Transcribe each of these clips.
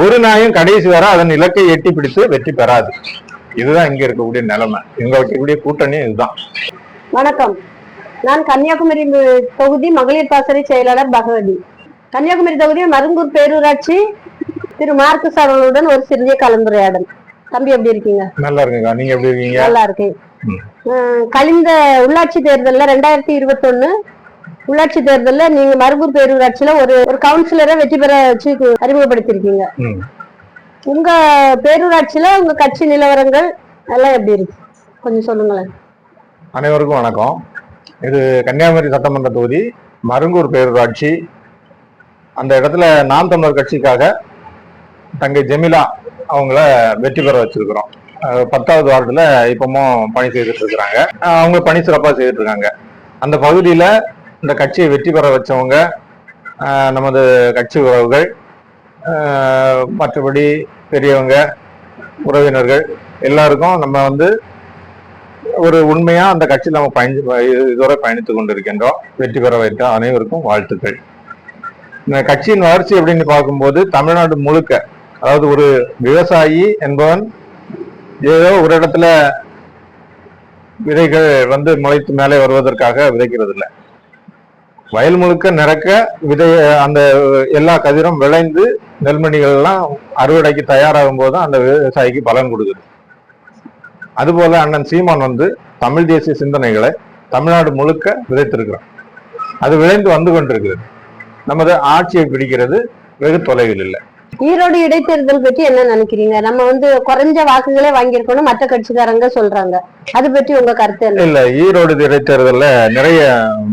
ஒரு நாயும் கடைசி வரை அதன் இலக்கை எட்டி பிடித்து வெற்றி பெறாது. இதுதான் இங்க இருக்கக்கூடிய நிலைமை. இங்க வைக்கக்கூடிய கூட்டணி இதுதான். வணக்கம். நான் கன்னியாகுமரி தொகுதி மகளிர் பாசறை செயலாளர் பகவதி. கன்னியாகுமரி தொகுதி மருங்கூர் பேரூராட்சி திரு மார்க்கஸ் அவர்களுடன் ஒரு சிறிய கலந்துரையாடல். தம்பி எப்படி இருக்கீங்க? நல்லா இருக்குங்க. நீங்க எப்படி இருக்கீங்க? நல்லா இருக்கேன். கழிந்த உள்ளாட்சி தேர்தல்ல ரெண்டாயிரத்தி இருபத்தொன்னு உள்ளாட்சி தேர்தல்ல நீங்க மருங்கூர் பேரூராட்சியில ஒரு ஒரு கவுன்சிலரை வெற்றி பெற வச்சு அறிமுகப்படுத்திருக்கீங்க. உங்க பேரூராட்சியில உங்க கட்சி நிலவரங்கள் எல்லாம் எப்படி இருக்கு? கொஞ்சம் சொல்லுங்களேன். அனைவருக்கும் வணக்கம். இது கன்னியாகுமரி சட்டமன்ற தொகுதி மருங்கூர் பேரூராட்சி அந்த இடத்துல நாம் தமிழர் கட்சிக்காக தங்கை ஜெமிலா அவங்கள வெற்றி பெற வச்சிருக்கிறோம். பத்தாவது வார்டுல இப்பமும் பணி செய்துட்டு இருக்கிறாங்க. அவங்க பணி சிறப்பாக செய்துட்டு இருக்காங்க. அந்த பகுதியில இந்த கட்சியை வெற்றி பெற வச்சவங்க நமது கட்சி உறவுகள் மற்றபடி பெரியவங்க உறவினர்கள் எல்லாருக்கும் நம்ம வந்து ஒரு உண்மையா அந்த கட்சியில் நம்ம பயணி இதுவரை பயணித்துக் கொண்டிருக்கின்றோம். வெற்றி பெற வைத்த அனைவருக்கும் வாழ்த்துக்கள். இந்த கட்சியின் வளர்ச்சி அப்படின்னு பார்க்கும்போது தமிழ்நாடு முழுக்க அதாவது ஒரு விவசாயி என்பவன் ஏதோ ஒரு இடத்துல விதைகள் வந்து முளைத்து மேலே வருவதற்காக விதைக்கிறது இல்லை வயல் முழுக்க நிறக்க விதை அந்த எல்லா கதிரும் விளைந்து நெல்மணிகள் எல்லாம் அறுவடைக்கு தயாராகும் போது அந்த விவசாயிக்கு பலன் கொடுக்குது. அதுபோல அண்ணன் சீமான் வந்து தமிழ் தேசிய சிந்தனைகளை தமிழ்நாடு முழுக்க விதைத்திருக்கிறான். அது விளைந்து வந்து கொண்டிருக்கிறது. நமது ஆட்சியை பிடிக்கிறது வெகு தொலைவில் இல்லை. ஈரோடு இடைத்தேர்தல் பற்றி என்ன நினைக்கிறீங்க? நம்ம வந்து குறைஞ்ச வாக்குகளே வாங்கியிருக்கணும் மற்ற கட்சிக்காரங்க சொல்றாங்க. அது பற்றி உங்க கருத்து என்ன? இல்ல ஈரோடு இடைத்தேர்தல்ல நிறைய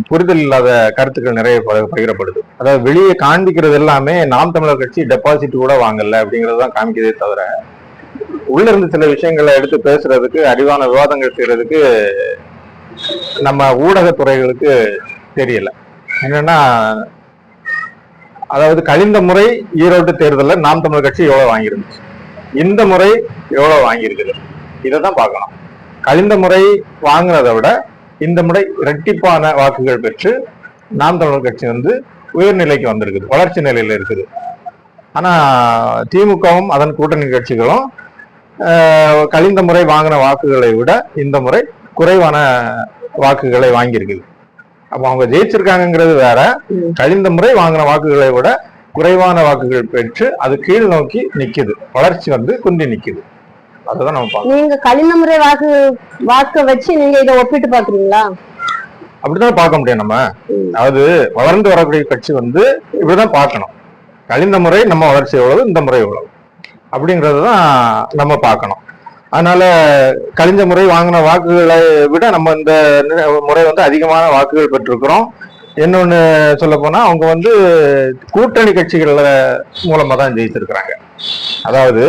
புரிதல் இல்லாத கருத்துக்கள் நிறைய பகிரப்படுது. அதாவது வெளியே காண்பிக்கிறது எல்லாமே நாம் தமிழர் கட்சி டெபாசிட் கூட வாங்கல அப்படிங்கறதுதான் காமிக்கிறதே தவிர உள்ள இருந்து சில விஷயங்களை எடுத்து பேசுறதுக்கு அறிவான விவாதங்கள் செய்யறதுக்கு நம்ம ஊடகத்துறைகளுக்கு தெரியல. என்னன்னா அதாவது கழிந்த முறை ஈரோடு தேர்தலில் நாம் தமிழர் கட்சி எவ்வளவு வாங்கியிருந்துச்சு? இந்த முறை எவ்வளவு வாங்கியிருக்குது? இதை தான் பார்க்கணும். கழிந்த முறை வாங்கினதை விட இந்த முறை இரட்டிப்பான வாக்குகள் பெற்று நாம் தமிழர் கட்சி வந்து உயர்நிலைக்கு வந்திருக்குது வளர்ச்சி நிலையில இருக்குது. ஆனா திமுகவும் அதன் கூட்டணி கட்சிகளும் கழிந்த முறை வாங்கின வாக்குகளை விட இந்த முறை குறைவான வாக்குகளை வாங்கியிருக்குது. அப்போ அவங்க ஜெயிச்சிருக்காங்கங்கிறது வேற. கழிந்த முறை வாங்கின வாக்குகளை விட குறைவான வாக்குகள் பெற்று அது கீழ் நோக்கி நிக்குது. வளர்ச்சி வந்து குந்தி நிக்குது. அதுதான் நம்ம பார்க்கணும். நீங்க கழிந்த முறை வாக்கு வாக்க வச்சு நீங்க இதை ஒப்பிட்டு பாக்குறீங்களா அப்படிதான் பார்க்க முடியும் நம்ம. அதாவது வளர்ந்து வரக்கூடிய கட்சி வந்து இப்படிதான் பார்க்கணும். கழிந்த முறை நம்ம வளர்ச்சி எவ்வளவு இந்த முறை எவ்வளவு. அப்படிங்கறது தான் நம்ம பார்க்கணும். அதனால கழிஞ்ச முறை வாங்கின வாக்குகளை விட நம்ம இந்த முறை வந்து அதிகமான வாக்குகள் பெற்றிருக்கிறோம். இன்னொன்னு சொல்ல போனா அவங்க வந்து கூட்டணி கட்சிகள் மூலமா தான் ஜெயிச்சிருக்கிறாங்க அதாவது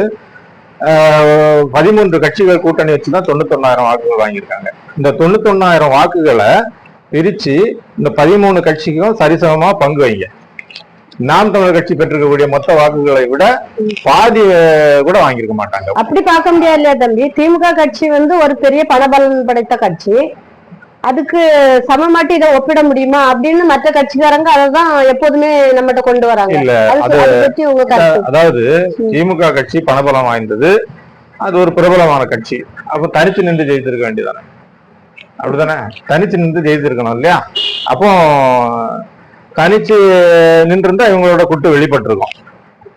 பதிமூன்று கட்சிகள் கூட்டணி வச்சுதான் தொண்ணூத்தொன்னாயிரம் வாக்குகள் வாங்கியிருக்காங்க. இந்த தொண்ணூத்தொன்னாயிரம் வாக்குகளை பிரிச்சு இந்த பதிமூணு கட்சிக்கும் சரிசமமா பங்கு வைங்க. நாம் தமிழர் கட்சி பெற்றிருக்கக்கூடிய மொத்த வாக்குகளை விட பாதி கூட வாங்கியிருக்க மாட்டாங்க. அப்படி பார்க்க முடியாது இல்லையா தம்பி. திமுக கட்சி வந்து ஒரு பெரிய பணபலன் படைத்த கட்சி. அதுக்கு சமமாட்டி இதை ஒப்பிட முடியுமா அப்படின்னு மற்ற கட்சிக்காரங்க அதை தான் எப்போதுமே நம்மகிட்ட கொண்டு வராங்க. இல்ல அதாவது திமுக கட்சி பணபலம் வாய்ந்தது. அது ஒரு பிரபலமான கட்சி. அப்ப தனிச்சு நின்று ஜெயிச்சிருக்க வேண்டியதானே அப்படிதானே தனிச்சு நின்று ஜெயிச்சிருக்கணும் இல்லையா? அப்போ தனிச்சு நின்றிருந்தா இவங்களோட குட்டு வெளிப்பட்டிருக்கும்.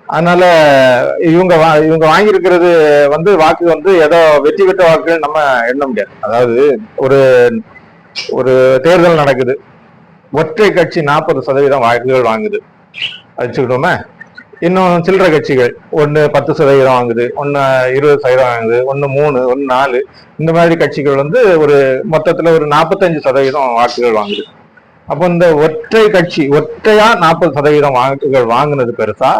அதனால இவங்க வா- இவங்க வாங்கியிருக்கிறது வந்து வாக்கு வந்து ஏதோ வெற்றி பெற்ற வாக்குன்னு நம்ம எண்ண முடியாது. அதாவது ஒரு ஒரு தேர்தல் நடக்குது. ஒற்றை கட்சி நாற்பது சதவீதம் வாக்குகள் வாங்குது. வச்சுக்கிட்டோமே இன்னும் சில்லறை கட்சிகள் ஒன்று பத்து சதவீதம் வாங்குது ஒன்று இருபது சதவீதம் வாங்குது ஒன்று மூணு ஒன்று நாலு. இந்த மாதிரி கட்சிகள் வந்து ஒரு மொத்தத்தில் ஒரு நாற்பத்தஞ்சு சதவீதம் வாக்குகள் வாங்குது. அப்போ இந்த ஒற்றை கட்சி ஒற்றையா நாற்பது சதவீதம் வாக்குகள் வாங்கினது பெருசா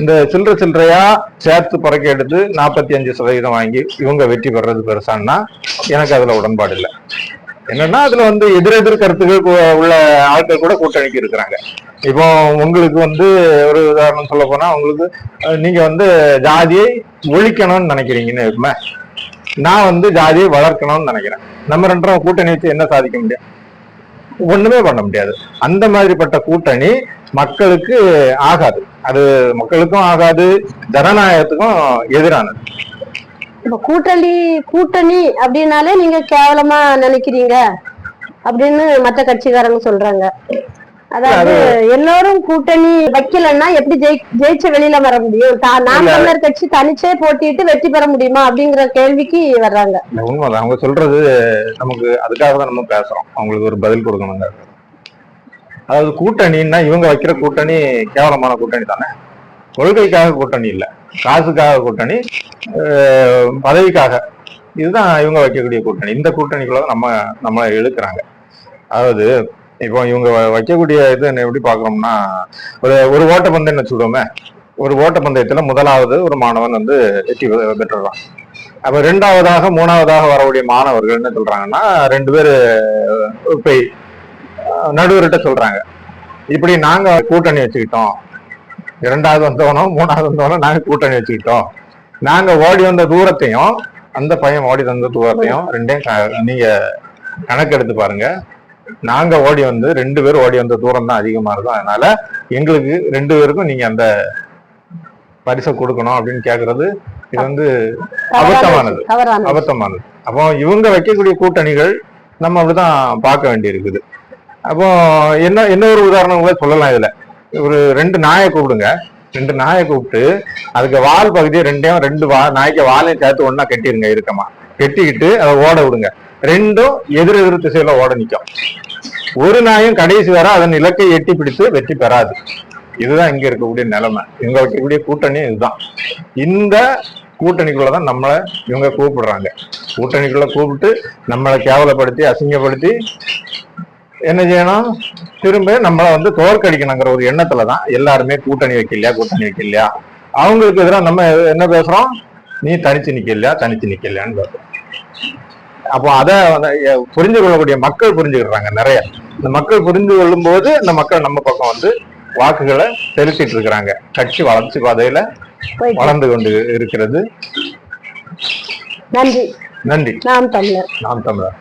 இந்த சில்லறை சில்லறையா சேர்த்து பறக்க எடுத்து நாற்பத்தி அஞ்சு சதவீதம் வாங்கி இவங்க வெற்றி பெறது பெருசான்னா எனக்கு அதுல உடன்பாடு இல்லை. என்னன்னா அதுல வந்து எதிரெதிர் கருத்துக்கள் உள்ள ஆட்கள் கூட கூட்டணிக்கு இருக்கிறாங்க. இப்போ உங்களுக்கு வந்து ஒரு உதாரணம் சொல்ல போனா உங்களுக்கு நீங்க வந்து ஜாதியை ஒழிக்கணும்னு நினைக்கிறீங்கன்னு இருக்குமே நான் வந்து ஜாதியை வளர்க்கணும்னு நினைக்கிறேன். நம்ம ரெண்டும் கூட்டணி வச்சு என்ன சாதிக்க முடியும்? ஒண்ணுமே பண்ண முடியாது. அந்த மாதிரிப்பட்ட கூட்டணி மக்களுக்கு ஆகாது. அது மக்களுக்கும் ஆகாது ஜனநாயகத்துக்கும் எதிரானது. இப்ப கூட்டணி கூட்டணி அப்படின்னாலே நீங்க கேவலமா நினைக்கிறீங்க அப்படின்னு மற்ற கட்சிக்காரங்க சொல்றாங்க. அதாவது எல்லாரும் கூட்டணி வைக்கலன்னா எப்படி ஜெயி ஜெயிச்ச வெளியில வர முடியும்? நாம். தமிழர் கட்சி தனிச்சே போட்டிட்டு வெற்றி பெற முடியுமா அப்படிங்கிற கேள்விக்கு வர்றாங்க. உண்மைதான். அவங்க சொல்றது நமக்கு அதுக்காக தான் நம்ம பேசுறோம். அவங்களுக்கு ஒரு பதில் கொடுக்கணுங்க. அதாவது கூட்டணின்னா இவங்க வைக்கிற கூட்டணி கேவலமான கூட்டணி தானே? கொள்கைக்காக கூட்டணி இல்ல. காசுக்காக கூட்டணி பதவிக்காக. இதுதான் இவங்க வைக்கக்கூடிய கூட்டணி. இந்த கூட்டணிக்குள்ள நம்ம நம்ம இழுக்கிறாங்க. அதாவது இப்போ இவங்க வ- வைக்கக்கூடிய இது என்ன எப்படி பார்க்குறோம்னா ஒரு ஒரு ஓட்டப்பந்தயம் வச்சுக்கிட்டோமே ஒரு ஓட்டப்பந்தயத்துல முதலாவது ஒரு மாணவன் வந்து வெற்றி பெ- பெற்றுறான் அப்ப ரெண்டாவதாக மூணாவதாக வரக்கூடிய மாணவர்கள் என்ன சொல்றாங்கன்னா ரெண்டு பேர் போய் நடுவர்கிட்ட சொல்றாங்க. இப்படி நாங்க கூட்டணி வச்சுக்கிட்டோம். இரண்டாவது வந்தவனும் மூணாவது வந்தவனும் நாங்க கூட்டணி வச்சுக்கிட்டோம். நாங்க ஓடி வந்த தூரத்தையும் அந்த பையன் ஓடி வந்த தூரத்தையும் ரெண்டையும் நீங்கள் நீங்க கணக்கெடுத்து பாருங்க. நாங்க ஓடி வந்து ரெண்டு பேரும் ஓடி வந்த தூரம் தான் அதிகமா இருக்கும். அதனால எங்களுக்கு ரெண்டு பேருக்கும் நீங்க அந்த பரிசை கொடுக்கணும் அப்படின்னு கேக்குறது இது வந்து அபத்தமானது. அபத்தமானது. அப்போ இவங்க வைக்கக்கூடிய கூட்டணிகள் நம்ம அப்படிதான் பார்க்க வேண்டியிருக்குது. அப்போ என்ன என்ன ஒரு உதாரணம் கூட சொல்லலாம் இதுல. ஒரு ரெண்டு நாயை கூப்பிடுங்க. ரெண்டு நாயை கூப்பிட்டு அதுக்கு வால் பகுதியை ரெண்டையும் ரெண்டு வா நாய்க்கு வாலையும் சேர்த்து ஒண்ணா கட்டிருங்க இருக்கமா கட்டிக்கிட்டு அதை ஓட விடுங்க. ரெண்டும் எதிர் எதிர் திசையில ஓட நிற்கும் ஒரு நாயும் கடைசி வரை அதன் இலக்கை எட்டி பிடித்து வெற்றி பெறாது. இதுதான் இங்க இருக்கக்கூடிய நிலைமை. இவங்க வைக்கக்கூடிய கூட்டணி இதுதான். இந்த கூட்டணிக்குள்ளதான் நம்மளை இவங்க கூப்பிடுறாங்க. கூட்டணிக்குள்ள கூப்பிட்டு நம்மளை கேவலப்படுத்தி அசிங்கப்படுத்தி என்ன செய்யணும்? திரும்ப நம்மளை வந்து தோற்கடிக்கணுங்கிற ஒரு எண்ணத்துல தான் எல்லாருமே கூட்டணி வைக்கலையா கூட்டணி வைக்கலையா? அவங்களுக்கு எதிராக நம்ம என்ன பேசுறோம்? நீ தனிச்சு நிக்கலையா தனிச்சு நிக்கலையான்னு பேசுறோம். அப்போ அதை புரிஞ்சு கொள்ளக்கூடிய மக்கள் புரிஞ்சுக்கிறாங்க நிறைய. இந்த மக்கள் புரிந்து கொள்ளும் போது இந்த மக்கள் நம்ம பக்கம் வந்து வாக்குகளை செலுத்திட்டு இருக்கிறாங்க. கட்சி வளர்ச்சி பாதையில வளர்ந்து கொண்டு இருக்கிறது. நன்றி. நன்றி. நாம் தமிழர். நாம் தமிழர்.